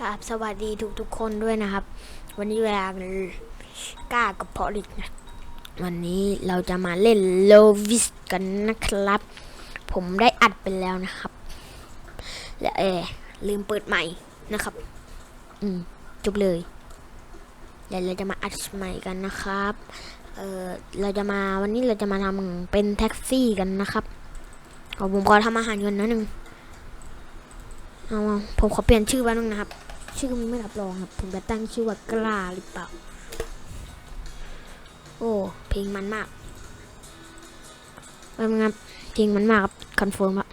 กราบสวัสดีทุกทุกๆคนด้วยนะครับ วันนี้เวลาก้ากับพอลิกนะวันนี้เราจะมาเล่นโลวิสกันนะครับ ผมได้อัดไปแล้วนะครับและเออลืมเปิดใหม่นะครับ อืมจบเลยเดี๋ยวเราจะมาอัดใหม่กันนะครับ เออเราจะมาวันนี้เราจะมาทำเป็นแท็กซี่กันนะครับเอผมขอทำอาหารก่อนนะหนึ่ง เอาผมขอเปลี่ยนชื่อแป๊บนึงนะครับ ชื่อมันไม่รับรองครับ ผมจะตั้งชื่อว่ากล้าหรือเปล่า โอ้เพลงมันมากแป๊บนึงครับเพลงมันมากครับคอนเฟิร์มอะ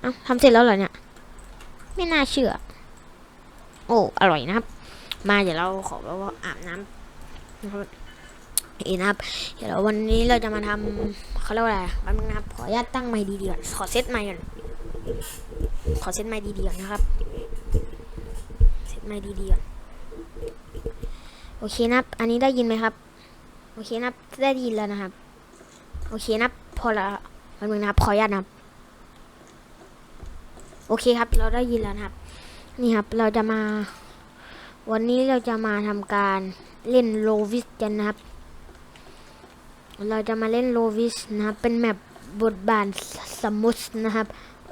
เอ้าทำเสร็จแล้วเหรอเนี่ย ไม่น่าเชื่อ โอ้ อร่อยนะครับ มาเดี๋ยวเราขอแบบว่าอาบน้ำนะครับ เอ็นะครับเดี๋ยววันนี้เราจะมาทำเขาเรียกว่าอะไรแป๊บนึงนะครับ ขออนุญาตตั้งไมค์ดีๆก่อนขอเซตไมค์ก่อนขอเซตไมค์ดีๆก่อนนะครับเซตไมค์ดีๆก่อนโอเคนะครับ อันนี้ได้ยินไหมครับ โอเคนะครับได้ยินแล้วนะครับ โอเคนะครับพอละแป๊บนึงนะครับ ขออนุญาตนะครับ โอเคครับ เราได้ยินแล้วนะครับ นี่ครับ เราจะมา วันนี้เราจะมาทำการเล่นโลวิสกันนะครับ เราจะมาเล่นโลวิสนะครับ เป็นแมปบทบาทสมมุตินะครับ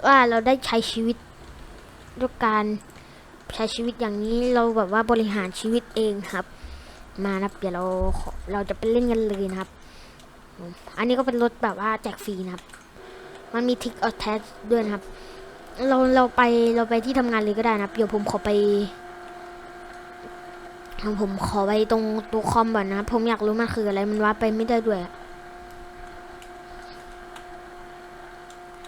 ว่าเราได้ใช้ชีวิตด้วยการใช้ชีวิตอย่างนี้เราแบบว่าบริหารชีวิตเองครับ มานะครับเดี๋ยวเราเราจะไปเล่นกันเลยนะครับ อันนี้ก็เป็นรถแบบว่าแจกฟรีนะครับ มันมีทิกออแทสด้วยนะครับ เราเราไปเราไปที่ทำงานเลยก็ได้นะครับ เดี๋ยวผมขอไป ผมขอไปตรงตัวคอมก่อนนะครับผมอยากรู้มันคืออะไรมันว่าไปไม่ได้ด้วย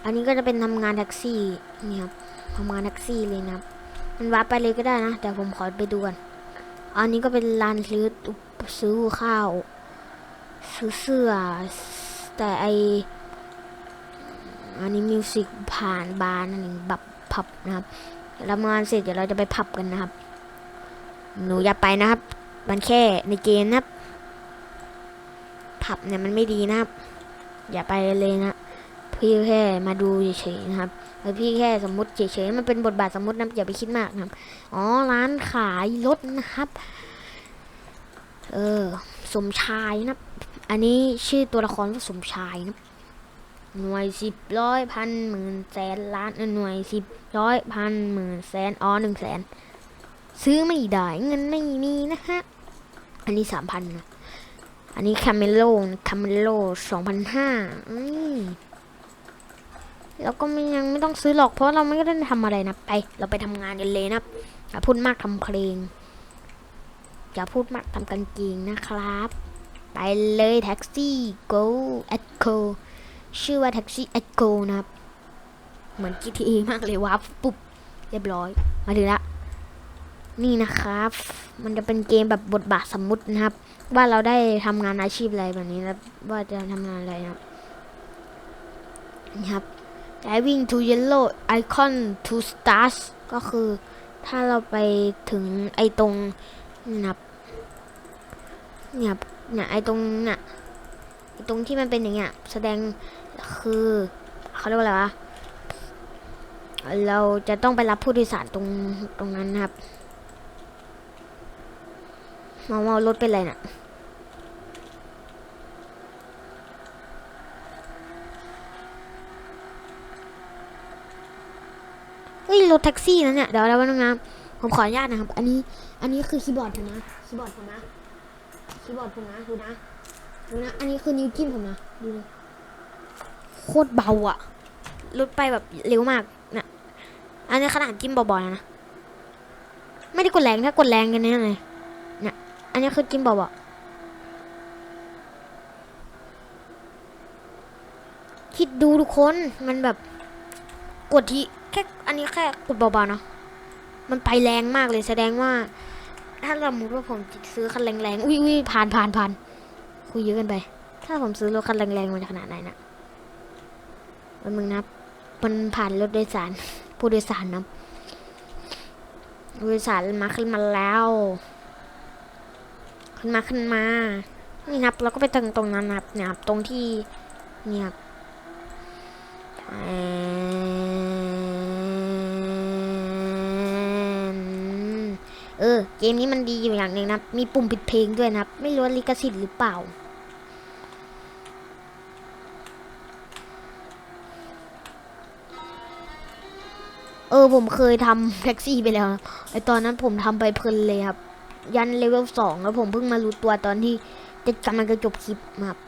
อันนี้ก็จะเป็นทำงานแท็กซี่นี่ครับทำงานแท็กซี่เลยนะครับ มันว่าไปเลยก็ได้นะแต่ผมขอไปดูก่อนอันนี้ก็เป็นร้านซื้อซื้อข้าว ซื้อเสื้อ แต่ไออันนี้มิวสิกผ่านบาร์นั่นเองบับพับนะครับเดี๋ยวเราทำงานเสร็จเดี๋ยวเราจะไปพับกันนะครับ หนูอย่าไปนะครับ มันแค่ในเกมนะครับ ผับเนี่ยมันไม่ดีนะครับ อย่าไปเลยนะ พี่แค่มาดูเฉยๆนะครับแล้วพี่แค่สมมติเฉยๆมันเป็นบทบาทสมมตินะอย่าไปคิดมากนะครับ อ๋อร้านขายรถนะครับ เออ สมชายนะครับอันนี้ชื่อตัวละครว่าสมชายนะหน่วยสิบร้อยพันหมื่นแสนล้านหน่วยสิบร้อยพันหมื่นแสนอ๋อหนึ่งแสน ซื้อไม่ได้เงินไม่มีนะฮะ อันนี้สามพันนะอันนี้คาเมโลคาเมโลสองพันห้าแล้วก็ไม่ยังไม่ต้องซื้อหรอกเพราะเราไม่ได้ทำอะไรนะไป เราไปทำงานกันเลยนะอย่าพูดมากทำเพลงอย่าพูดมากทำกางเกงนะครับ ไปเลยแท็กซี่ go at go ชื่อว่าแท็กซี่ at go นะครับ เหมือน GTA มากเลยวับปุ๊บ เรียบร้อย มาถึงละ นี่นะครับ มันจะเป็นเกมแบบบทบาทสมมุตินะครับ ว่าเราได้ทำงานอาชีพอะไรแบบนี้แล้วว่าจะทำงานอะไรนะครับนี่ครับ Diving to yellow icon to stars ก็คือถ้าเราไปถึงไอตรงนี่นะครับเนี่ยบเนี่ยไอตรงเนี่ยไอตรงที่มันเป็นอย่างเงี้ยแสดงคือเขาเรียกว่าอะไรวะเราจะต้องไปรับผู้โดยสารตรงตรงนั้นนะครับ มามารถเป็นไรน่ะเฮ้ยรถแท็กซี่นะเนี่ยเดี๋ยวแล้วนึงนผมขออนุญาตนะครับ อันนี้ อันนี้คือคีย์บอร์ดผมนะคีย์บอร์ดผมนะคีย์บอร์ดผมนะดูนะดูนะ อันนี้คือนิ้วจิ้มผมนะดูเลยโคตรเบาอะรถไปแบบเร็วมากเนี่ยอันนี้ขนาดจิ้มเบาๆนะ ไม่ได้กดแรงถ้ากดแรงกันเนี่ยเลย อันนี้คือจิ้มเบาๆคิดดูทุกคนมันแบบ กดที่แค่อันนี้แค่กดเบาๆเนาะมันไปแรงมากเลยแสดงว่า ถ้าสมมติว่าผมซื้อคันแรงๆอุ้ยอุ้ยผ่านผ่านผ่านคุยเยอะกันไป ถ้าผมซื้อรถคันแรงๆมันจะขนาดไหนนะวันมึงนะมันผ่านรถโดยสารผู้โดยสารนะผู้โดยสารมาขึ้นมาแล้ว ขึ้นมาขึ้นมา นี่ครับเราก็ไปตรงตรงนั้นนะครับเนี่ยครับตรงที่เนี่ยครับเออเกมนี้มันดีอยู่อย่างหนึ่งนะครับมีปุ่มปิดเพลงด้วยนะครับไม่รู้ว่าลิขสิทธิ์หรือเปล่าเออผมเคยทำแท็กซี่ไปแล้วไอตอนนั้นผมทำไปเพลินเลยครับ ยันเลเวลสองแล้วผมเพิ่งมารู้ตัวตอนที่จะกำลังจะจบคลิปครับ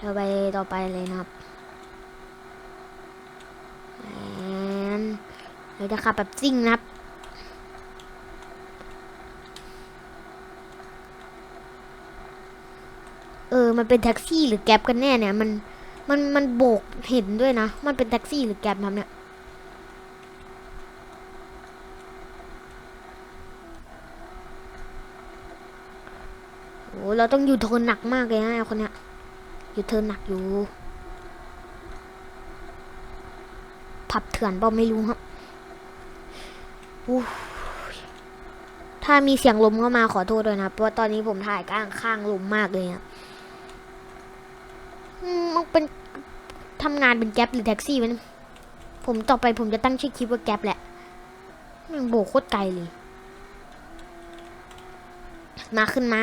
เราไปต่อไปเลยนะครับแอนเราจะขับแบบซิ่งนะครับเออ มันเป็นแท็กซี่หรือแก๊ปกันแน่เนี่ย มัน มัน มันโบกเห็นด้วยนะ มันเป็นแท็กซี่หรือแก๊ปครับเนี่ย เราต้องอยู่เทิร์นหนักมากเลยนะคนเนี้ยอยู่เทิร์นหนักอยู่ ผับเถื่อนเปล่าไม่รู้ครับถ้ามีเสียงลมเข้ามาขอโทษด้วยนะเพราะตอนนี้ผมถ่ายก้างข้างลมมากเลยครับอืมมันเป็นทำงานเป็นแก๊ปหรือแท็กซี่มันผมต่อไปผมจะตั้งชื่อคลิปว่าแก๊ปแหละมันโบกโคตรไกลเลย มาขึ้นมา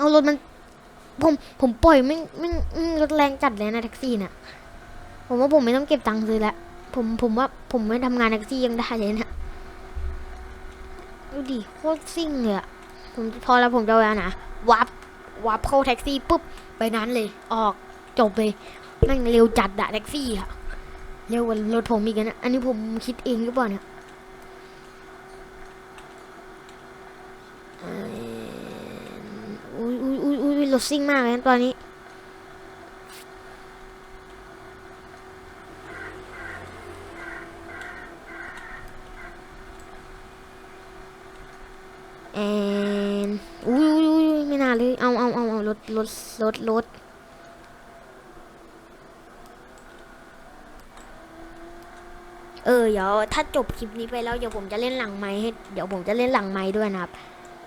เอารถมัน ผมผมปล่อยไม่ไม่รถแรงจัดเลยนะแท็กซี่เนี่ยผมว่าผมไม่ต้องเก็บตังค์ซื้อแล้วผมผมว่าผมไม่ทำงานแท็กซี่ยังได้เลยนะดูดิโคตรซิ่งเลยอะผมพอแล้วผมจะเอานะวับวับเข้าแท็กซี่ปุ๊บไปนั้นเลย ออกจบเลยแม่งเร็วจัดอะแท็กซี่อะเร็วกว่ารถผมอีกนะอันนี้ผมคิดเองหรือเปล่าเนี่ยเอ่ออุ้ยอุ้ย รถซิ่งมากเลยนตอนนี้ แอนอุ้ยอุ้ยอุ้ยไม่น่าเลย เอาเอาเอาเอารถรถรถรถเออเดี๋ยวถ้าจบคลิปนี้ไปแล้วเดี๋ยวผมจะเล่นหลังไม้ให้เดี๋ยวผมจะเล่นหลังไม้ด้วยนะครับ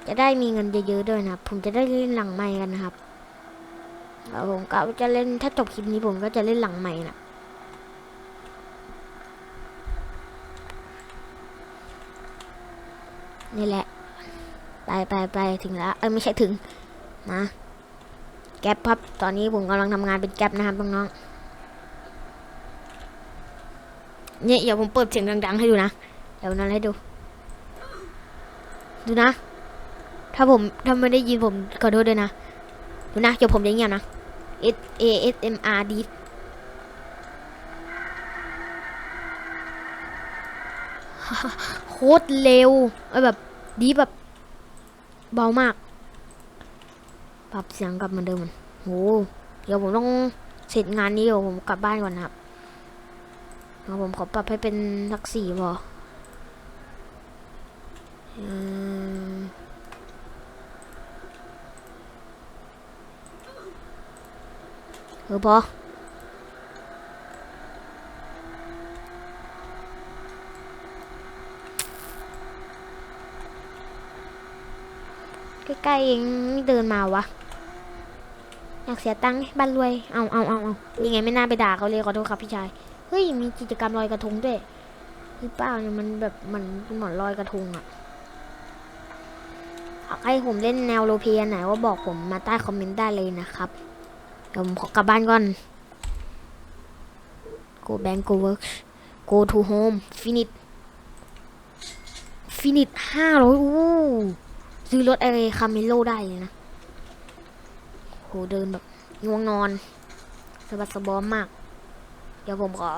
จะได้มีเงินเยอะๆด้วยนะครับ ผมจะได้เล่นหลังไม้กันนะครับแล้วผมก็จะเล่นถ้าจบคลิปนี้ผมก็จะเล่นหลังไม้นะนี่แหละ ไปไปไปถึงแล้ว เอ้ยไม่ใช่ถึงนะ แก๊ปครับ ตอนนี้ผมกำลังทำงานเป็นแก๊ปนะครับน้องๆเนี่ยเดี๋ยวผมเปิดเสียงดัง ๆ ให้ดูนะ เดี๋ยวนั้นให้ดู ดูนะ ถ้าผมถ้าไม่ได้ยินผมขอโทษด้วยนะดูนะเดี๋ยวผมจะเงียบนะ S A S M R D โคตรเร็วเอ้แบบดีแบบ เบามาก ปรับเสียงกลับเหมือนเดิมมันโหเดี๋ยวผมต้องเสร็จงานนี้เดี๋ยวผมกลับบ้านก่อนนะครับเดี๋ยวผมขอปรับให้เป็นสักสี่พออืม เออพอใกล้ๆเองไม่เดินมาวะ อยากเสียตังค์บ้านรวย เอาเอาเอาเอานี่ไงไม่น่าไปด่าเขาเลยขอโทษครับพี่ชาย เฮ้ยมีกิจกรรมลอยกระทงด้วยหรือเปล่าเนี่ยมันแบบมือนเหมือนลอยกระทงอะอยากให้ผมเล่นแนวโรลเพลย์อันไหนว่าบอกผมมาใต้คอมเมนต์ได้เลยนะครับ เดี๋ยวผมขอกลับบ้านก่อน go bank go work go to home finish finish ห้าร้อยอู้ซื้อรถอะไอคาเมโลได้เลยนะโหเดินแบบง่วงนอนสะบัดสะบอมมาก เดี๋ยวผมขอ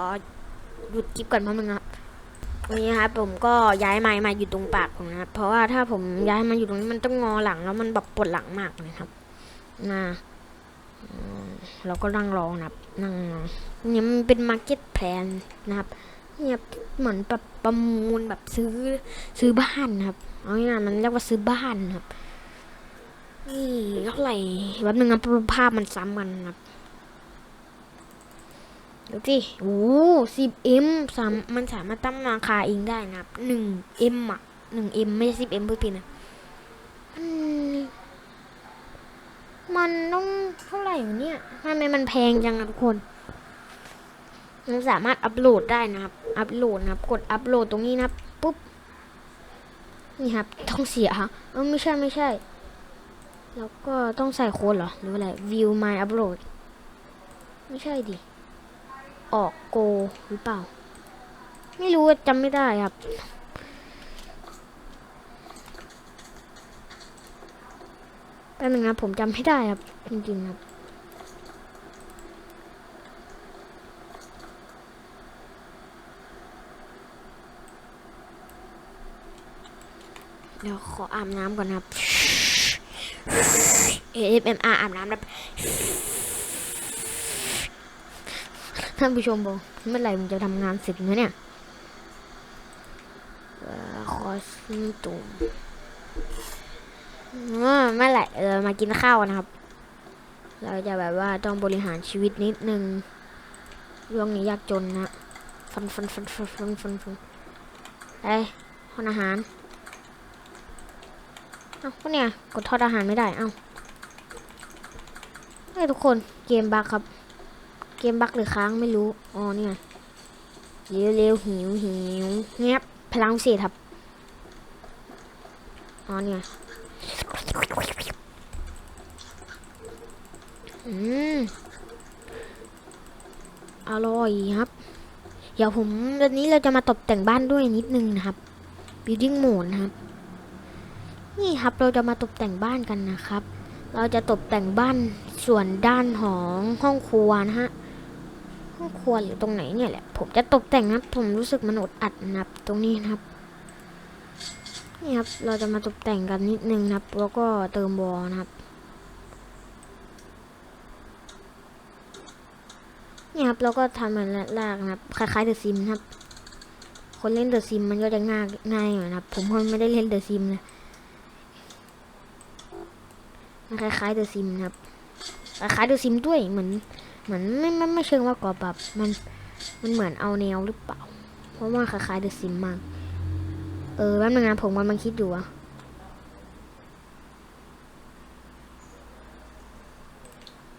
หยุดคลิปก่อนแป๊บนึงนครับวันนี้ครับผมก็ย้ายไม้มาอยู่ตรงปากผมนะครับเพราะว่าถ้าผมย้ายมาอยู่ตรงนี้มันต้องงอหลังแล้วมันแบบปวดหลังมากเลยครับนะ เราก็นั่งรองนะครับนั่งเนี่ยมันเป็นมาร์เก็ตแพลนนะครับเนี่ยเหมือนแบบประมูลแบบซื้อซื้อบ้านนะครับเอาง่ายๆมันเรียกว่าซื้อบ้านครับนี่เท่าไหร่แป๊บนึงนะภาพมันซ้ำกันนะครับดูสิโอ้สิบเอ็มสามมันสามารถตั้งราคาเองได้นะครับหนึ่งเอ็มอะหนึ่งเอ็มไม่ใช่สิบเอ็มเพื่อผินะ มันต้องเท่าไหร่เนี่ยทำไมมันแพงจังอะทุกคนมันสามารถอัปโหลดได้นะครับ อัปโหลดนะครับ กดอัปโหลดตรงนี้นะปุ๊บ นี่ครับ ต้องเสียฮะเออไม่ใช่ไม่ใช่ แล้วก็ต้องใส่โค้ดเหรอ หรืออะไร view my upload ไม่ใช่ดิ ออก go หรือเปล่า ไม่รู้จำไม่ได้ครับ แป๊บนึงนะผมจำไม่ได้ครับ จริงๆครับเดี๋ยวขออาบน้ำก่อนนะครับ AFMR อาบน้ำนะท่านผู้ชมบอกเมื่อไหร่มันจะทำงานเสร็จนะเนี่ยขอซื้อตุ่ม อ่าเมื่อไหร่เออมากินข้าวนะครับ เราจะแบบว่าต้องบริหารชีวิตนิดนึงเรื่องนี้ยากจนนะฟันฟันฟันฟันฟันฟันฟันไปห้องอาหารเอ้าก็เนี่ยกดทอดอาหารไม่ได้เอ้าเฮ้ยทุกคนเกมบักครับ เกมบักหรือค้างไม่รู้อ๋อเนี่ยเร็วเร็วหิวหิวเงียบพลังพิเศษครับอ๋อเนี่ย อืมอร่อยครับ เดี๋ยวผมวันนี้เราจะมาตกแต่งบ้านด้วยนิดนึงนะครับ building mode นะครับ นี่ครับเราจะมาตกแต่งบ้านกันนะครับ เราจะตกแต่งบ้านส่วนด้านของห้องครัวนะฮะ ห้องครัวหรือตรงไหนเนี่ยแหละ ผมจะตกแต่งนะผมรู้สึกมันอดอัดนะครับ ตรงนี้นะครับ นี่ครับ เราจะมาตกแต่งกันนิดนึงนะครับ แล้วก็เติมบอลนะครับ ครับเราก็ทำมันลากนะครับ คล้ายๆเดอะซิมครับ คนเล่นเดอะซิมมันก็จะง่ายง่ายหน่อยนะครับผมคนไม่ได้เล่นเดอะซิมเลยมันคล้ายๆเดอะซิมครับ คล้ายๆเดอะซิมด้วยเหมือนเหมือนไม่ไม่ไม่เชิงว่ากรอบแบบมันมันเหมือนเอาแนวหรือเปล่า เพราะว่าคล้ายๆเดอะซิมมาก เออแป๊บนึงนะผมกำลังคิดอยู่อะ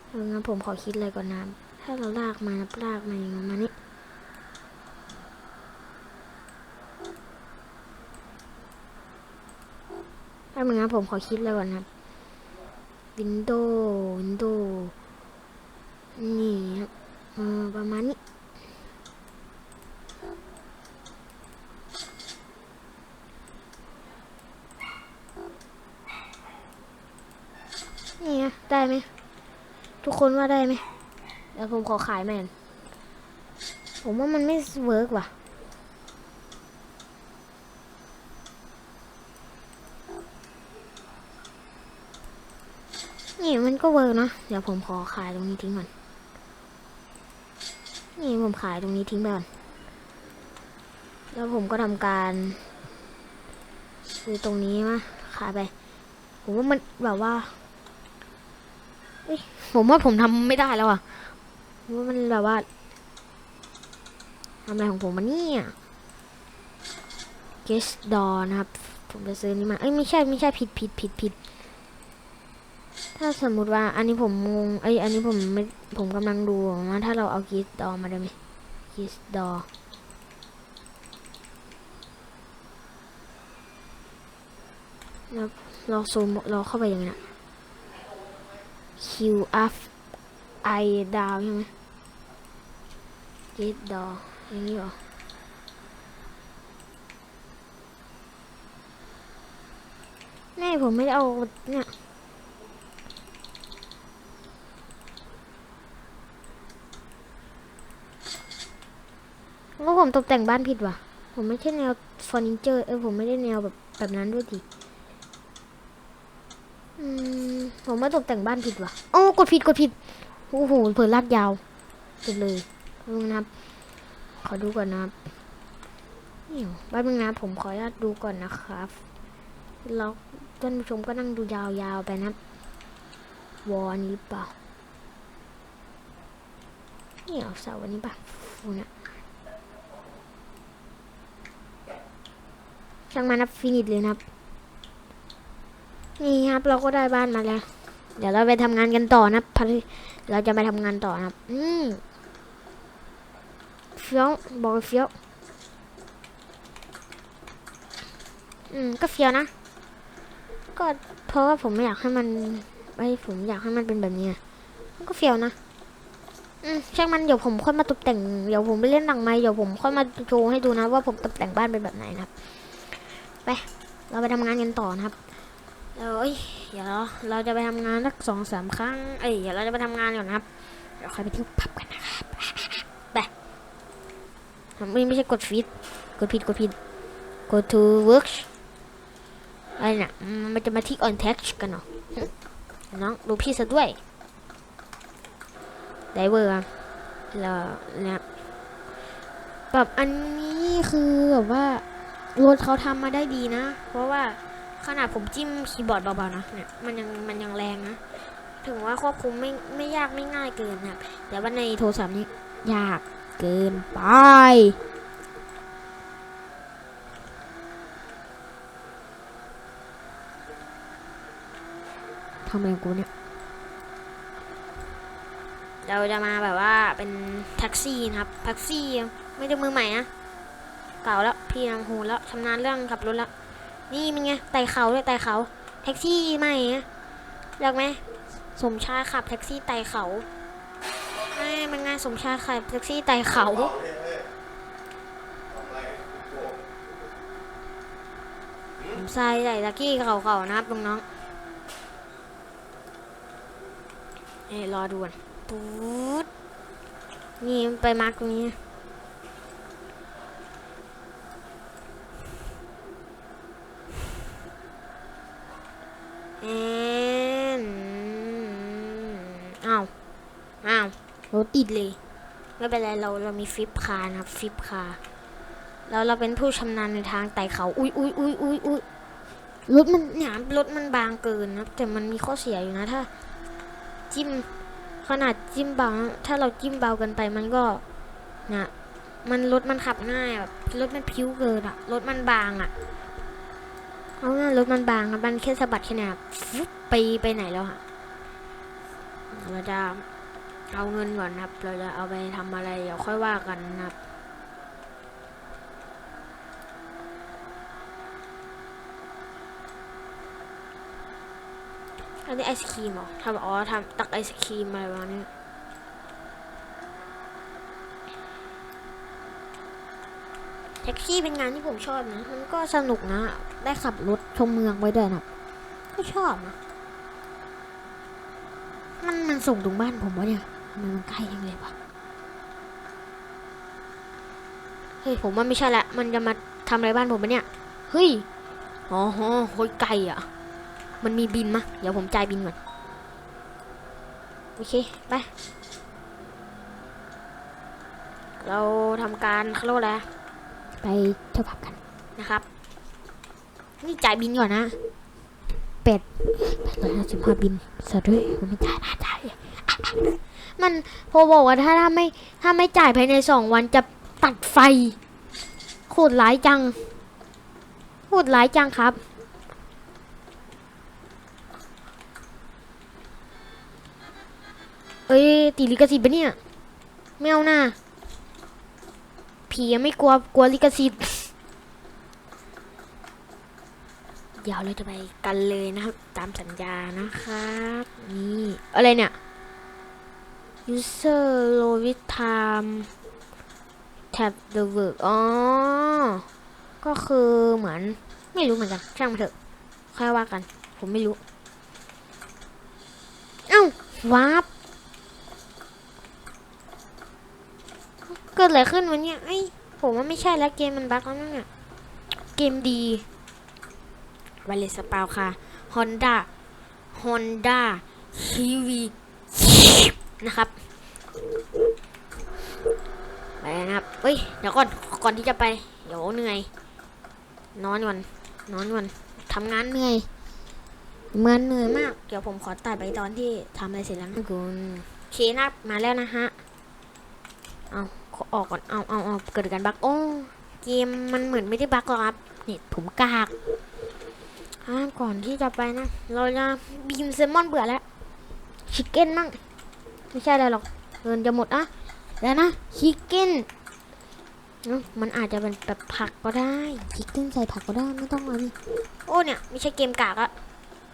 เอองั้นผมขอคิดเลยก่อนนะ ถ้าเราลากมานะลากมาอย่างนี้มานี่แป๊บนึงนะผมขอคิดเลยก่อนนะวินโดว์วินโดว์นี่ครับเออประมาณนี้นี่ไงได้ไหมทุกคนว่าได้ไหม เดี๋ยวผมขอขายแมน ผมว่ามันไม่เวิร์กว่ะ นี่มันก็เวิร์กนะ เดี๋ยวผมขอขายตรงนี้ทิ้งก่อน นี่ผมขายตรงนี้ทิ้งไปก่อน แล้วผมก็ทำการซื้อตรงนี้มาขายไป ผมว่ามันแบบว่าผมว่าผมทำไม่ได้แล้วอะ ว่ามันแบบว่าทำอะไรของผมมันเนี่ย guest door นะครับ ผมจะซื้อนี้มา เอ้ยไม่ใช่ไม่ใช่ผิดผิดผิดผิด ถ้าสมมุติว่าอันนี้ผมงง เอ้ยอันนี้ผมไม่ผมกำลังดูว่าถ้าเราเอา guest door มาได้ไหม guest door แล้วเราซูมเราเข้าไปยังไงนะ Q F I ดาวใช่ไหม get door อย่างนี้หรอแม่ผมไม่ได้เอาเนี่ยว่าผมตกแต่งบ้านผิดว่ะ ผมไม่ใช่แนวเฟอร์นิเจอร์ เออผมไม่ได้แนวแบบแบบนั้นด้วยดิอืมผมว่าตกแต่งบ้านผิดว่ะ โอ้ กดผิดกดผิด โอ้โห เผลอลากยาวสุดเลย ดูนะครับ ขอดูก่อนนะครับนี่แป๊บนึงนะผมขออนุญาตดูก่อนนะครับแล้วท่านผู้ชมก็นั่งดูยาวๆไปนะครับวอนี้เปล่านี่เอาเสาวันนี้ป่ะฟูนะช่างมันนะฟินิชเลยนะครับ นี่ครับเราก็ได้บ้านมาแล้ว เดี๋ยวเราไปทำงานกันต่อนะพเราจะไปทำงานต่อนะครับ อืม เฟี้ยวบอกเฟี้ยว อืม ก็เฟี้ยวนะ ก็เพราะว่าผมไม่อยากให้มันไอ้ผมอยากให้มันเป็นแบบนี้มันก็เฟี้ยวนะ อืมช่างมันเดี๋ยวผมค่อยมาตกแต่ง เดี๋ยวผมไปเล่นหนังไม้เดี๋ยวผมค่อยมาโชว์ให้ดูนะว่าผมตกแต่งบ้านเป็นแบบไหนนะครับ ไป เราไปทำงานกันต่อนะครับเดี๋ยวเอ้ยเดี๋ยวเราจะไปทำงานสักสองสามครั้ง เอ้ยเดี๋ยวเราจะไปทำงานก่อนนะครับ เดี๋ยวค่อยไปเที่ยวผับกันนะครับ ไม่ไม่ใช่กดฟีดกดผิดกดผิด go to work อะไรเนี่ยมันจะมาที่ on text กันเหรอน้องดูพี่ซะด้วยไดเวอร์แล้วเนี่ยแบบอันนี้คือแบบว่ารถเขาทำมาได้ดีนะ เพราะว่าขนาดผมจิ้มคีย์บอร์ดเบาๆนะเนี่ยมันยังมันยังแรงนะ ถึงว่าควบคุมไม่ไม่ยากไม่ง่ายเกินนะแต่ว่าในโทรศัพท์นี้ยาก เกินไป ทำอะไรกูเนี่ย เราจะมาแบบว่าเป็นแท็กซี่นะครับ แท็กซี่ไม่ได้มือใหม่นะ เก่าแล้วพี่นำหูแล้วชำนาญเรื่องขับรถแล้ว นี่มันไงไต่เขาด้วยไต่เขา แท็กซี่ใหม่นะเลือกไหมสมชายขับแท็กซี่ไต่เขา มันงานสมชายขายแท็กซี่ไต่เขา ผมใส่ไต่ตะกี้เขาๆนะครับน้องๆเอ้รอดูก่อนปุ๊ดนี่ไปมาร์กตรงนี้ แอนอ้าว อ้าว รถติดเลย ไม่เป็นไรเราเรามีฟิปคาร์นะครับฟิปคาร์แล้วเราเป็นผู้ชำนาญในทางไต่เขา อุ้ยอุ้ยอุ้ยอุ้ยอุ้ยรถมันเนี่ยรถมันบางเกินนะแต่มันมีข้อเสียอยู่นะถ้า จิ้มขนาดจิ้มเบาถ้าเราจิ้มเบาเกินไปมันก็นะมันรถมันขับง่ายแบบรถมันพิ้วเกินอะรถมันบางอะเอาง่ายรถมันบางอะมันแค่สะบัดแค่เนี้ยฟุ๊บไปไปไหนแล้วอะเราจะ เอาเงินก่อนนะครับ เราจะเอาไปทำอะไรเดี๋ยวค่อยว่ากันนะครับอันนี้ไอศครีมเหรอทำอ๋อทำตักไอศครีมอะไรประนี้แท็กซี่เป็นงานที่ผมชอบนะ มันก็สนุกนะ ได้ขับรถชมเมืองไว้ด้วยนะก็ชอบนะ มันมันส่งถึงบ้านผมวะเนี่ย มมันใกล้ยังเลยวะเฮ้ยผมว่าไม่ใช่ละ มันจะมาทำอะไรบ้านผมปะเนี่ย เฮ้ย อ๋อโหโหยไกลอะ มันมีบินมะ เดี๋ยวผมจ่ายบินก่อน โอเค ไป เราทำการเขาเรียกว่าอะไรไปเที่ยวผับกันนะครับ นี่จ่ายบินก่อนนะเป็ดแปดร้อยห้าสิบห้าบินสะด้วยผมไม่จ่ายนะจ่าย มันพอบอกว่าถ้าถ้าไม่ถ้าไม่จ่ายภายในสองวันจะตัดไฟโคตรร้ายจังโคตรร้ายจังครับ เอ้ยตีลิขสิทธิ์ปะเนี่ยไม่เอาหน้าผียังไม่กลัวกลัวลิขสิทธิ์เดี๋ยวเราจะไปกันเลยนะครับ ตามสัญญานะครับ นี่ อะไรเนี่ย user low with time tab the work อ๋อ ก็คือเหมือนไม่รู้เหมือนกัน ช่างมันเถอะ ค่อยว่ากัน ผมไม่รู้ เอ้าวาร์ปเกิดอะไรขึ้นวะเนี่ยไอ้ผมว่าไม่ใช่แล้วเกมมันบั๊กแล้วนั่นน่ะเกมดีวาเลสปาวค่ะ Honda Honda CV นะครับไปนะครับเฮ้ยเดี๋ยวก่อนก่อนที่จะไปเดี๋ยวเหนื่อยนอนก่อนนอนก่อนทำงานเหนื่อยเหมือนเหนื่อยมาก เดี๋ยวผมขอตัดไปตอนที่ทำอะไรเสร็จแล้วนะคุณโอเคนะครับมาแล้วนะฮะเอาขอออกก่อนเอาเอาเอาเกิดการบั๊กโอ้เกมมันเหมือนไม่ได้บั๊กหรอกครับนี่ผมกากอ่าก่อนที่จะไปนะ เราจะบีมเซลมอนเบื่อแล้วชิคเก้นมั่ง ไม่ใช่อะไรหรอกเงินจะหมดอะแล้วนะชิคเก้นเอ้ามันอาจจะเป็นแบบผักก็ได้ชิคเก้นใส่ผักก็ได้ไม่ต้องเอานี่โอ้เนี่ยไม่ใช่เกมกากอะ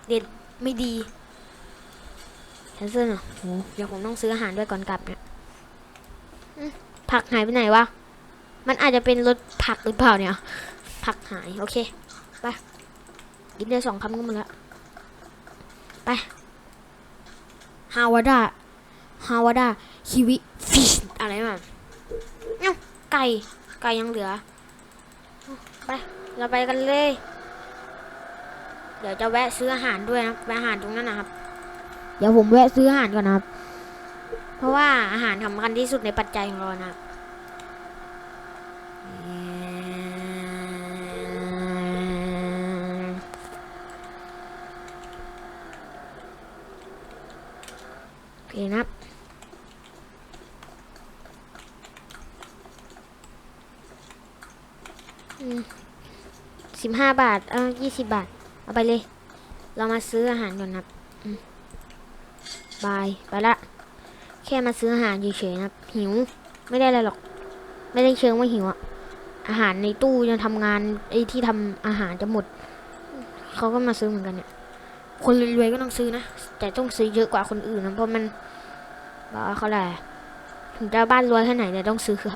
เด็ดไม่ดีแคนเซิลเหรอโหเดี๋ยวผมต้องซื้ออาหารด้วยก่อนกลับเนี่ยผักหายไปไหนวะ มันอาจจะเป็นรถผักหรือเปล่าเนี่ย ผักหายโอเค ไป กินได้สองคำก็หมดละ ไป ฮาวาดา ฮาวาดาคิวิฟิชอะไรมาเอ้าไก่ไก่ยังเหลือ ไป เราไปกันเลย เดี๋ยวจะแวะซื้ออาหารด้วยนะแวะอาหารตรงนั้นนะครับ เดี๋ยวผมแวะซื้ออาหารก่อนนะครับ เพราะว่าอาหารสำคัญที่สุดในปัจจัยของเรานะโอเคนะครับ สิบห้าบาท เออยี่สิบบาท เอาไปเลย เรามาซื้ออาหารก่อนนะครับบาย ไปละ แค่มาซื้ออาหารเฉยๆนะครับ หิว ไม่ได้อะไรหรอก ไม่ได้เชิงว่าหิวอะอาหารในตู้ยังทำงานไอ้ที่ทำอาหารจะหมด เขาก็มาซื้อเหมือนกันเนี่ย คนรวยๆก็ต้องซื้อนะ แต่ต้องซื้อเยอะกว่าคนอื่นนะ เพราะมันบอกว่าเขาแหละไรถึงจะบ้านรวยแค่ไหนเนี่ยต้องซื้อครั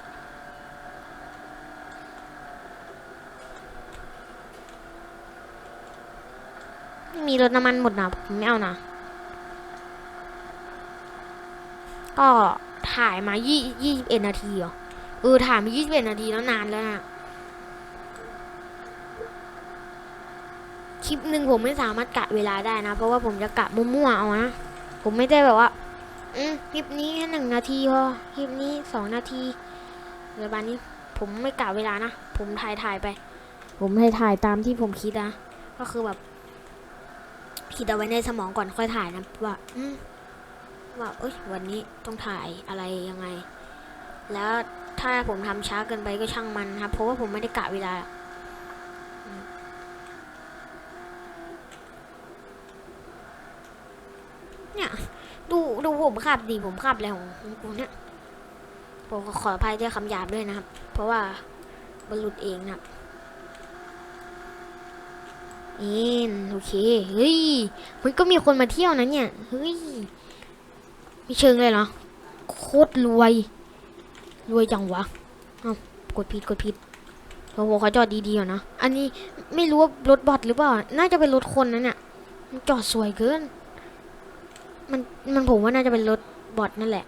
รถน้ำมันหมดนะผมไม่เอานะ ก็ถ่ายมายี่ยี่สิบเอ็ดนาทีเหรอเออถ่ายมายี่สิบเอ็ดนาทีแล้วนานแล้วนะคลิปหนึ่งผมไม่สามารถกะเวลาได้นะ เพราะว่าผมจะกะมั่วๆเอานะผมไม่ได้แบบว่า อืมคลิปนี้แค่หนึ่งนาทีพอคลิปนี้สองนาทีเดี๋ยวบานนี้ผมไม่กะเวลานะ ผมถ่ายถ่ายไป ผมถ่ายถ่ายตามที่ผมคิดนะ ก็คือแบบ คิดเอาไว้ในสมองก่อนค่อยถ่ายนะว่าอืมว่าเอ้ยวันนี้ต้องถ่ายอะไรยังไง แล้วถ้าผมทำช้าเกินไปก็ช่างมันครับ เพราะว่าผมไม่ได้กะเวลาเนี่ยดูดูผมขับดีผมขับอะไรของของกูเนี่ยผมขออภัยด้วยคำหยาบด้วยนะครับ เพราะว่าบรรลุดเองนะครับ เอ็นโอเค เฮ้ย มันก็มีคนมาเที่ยวนะเนี่ย เฮ้ยม่เชิงเลยเหรอ โคตรรวย รวยจังวะ เอากดผิดกดผิดโอ้โหเขาจอดดีๆก่อนะ อันนี้ไม่รู้ว่ารถบอทหรือเปล่า น่าจะเป็นรถคนนะเนี่ยมันจอดสวยเกิน มัน มันผมว่าน่าจะเป็นรถบอทนั่นแหละ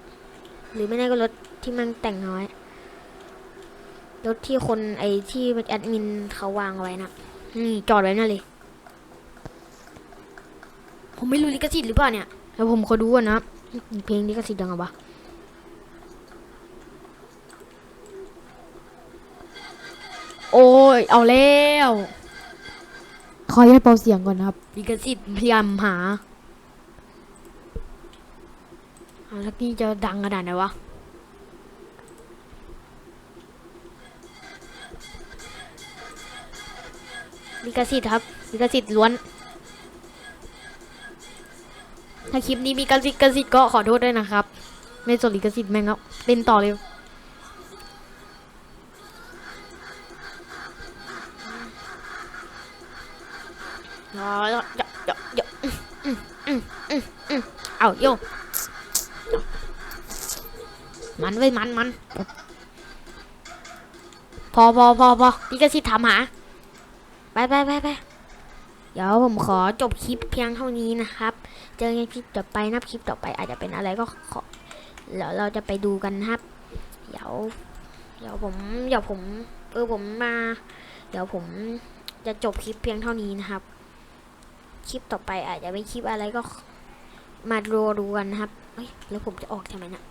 หรือไม่แน่ก็รถที่มันแต่งน้อย รถที่คนไอ้ที่แอดมินเขาวางไว้นะนี่จอดไว้นั่นเลย ผมไม่รู้ลิขสิทธิ์หรือเปล่าเนี่ยแล้วผมขอดูก่อนนะเพลงนี้ก็สิดังอะวะโอ้ยเอาแล้วขออนุญาตเบาเสียงก่อนนะครับลิขสิทธิ์พยายามหาเอาแล้วนี่จะดังขนาดไหนวะลิขสิทธิ์ครับลิขสิทธิ์ล้วน ถ้าคลิปนี้มีการลิขสิทธิ์ก็ขอโทษด้วยนะครับ ไม่สนลิขสิทธิ์แม่งแล้วเล่นต่อเลยเดี๋ยวเอาโยมันเว้ยมันมันพอพอพอพอพี่กสิทธิ์ถามหา ไปไปไปไปเดี๋ยวผมขอจบคลิปเพียงเท่านี้นะครับ เจอกันคลิปต่อไปนับคลิปต่อไป อาจจะเป็นอะไรก็ขอเดี๋ยวเราจะไปดูกันนะครับ เดี๋ยว เดี๋ยวผมเดี๋ยวผมเออผมมา เดี๋ยวผมจะจบคลิปเพียงเท่านี้นะครับ คลิปต่อไปอาจจะเป็นคลิปอะไรก็มาดูดูกันนะครับเฮ้ยแล้วผมจะออกทำไมเนะ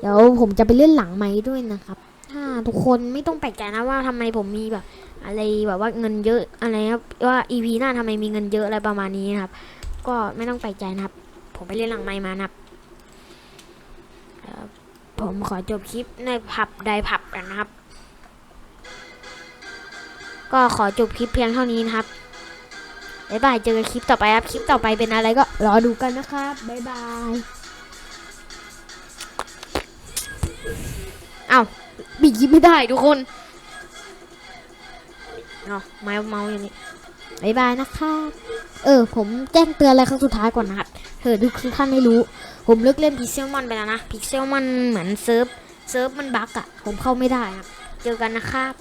เดี๋ยวผมจะไปเล่นหลังไม้ด้วยนะครับถ้าทุกคนไม่ต้องแปลกใจนะว่าทำไมผมมีแบบ อะไรแบบว่าเงินเยอะอะไรครับว่า EP หน้าทำไมมีเงินเยอะอะไรประมาณนี้นะครับ ก็ไม่ต้องแปใจนะครับ ผมไปเล่นหลังไม้มานะครับผมขอจบคลิปในผับใดผับกันนะครับ ก็ขอจบคลิปเพียงเท่านี้นะครับบ๊ายบายเจอกันคลิปต่อไปครับ คลิปต่อไปเป็นอะไรก็รอดูกันนะครับบ๊ายบายเอ้าบิดคลิปไม่ได้ทุกคนเอาไม้เมาอย่างนี้ บายบายนะคะเออ ผมแจ้งเตือนอะไรครั้งสุดท้ายก่อนนะครับเธอทุกท่านไม่รู้ ผมเลิกเล่นพิกเซลมอนไปแล้วนะพิกเซลมอนเหมือนเซิร์ฟเซิร์ฟมันบั๊กอะผมเข้าไม่ได้ครับ เจอกันนะครับ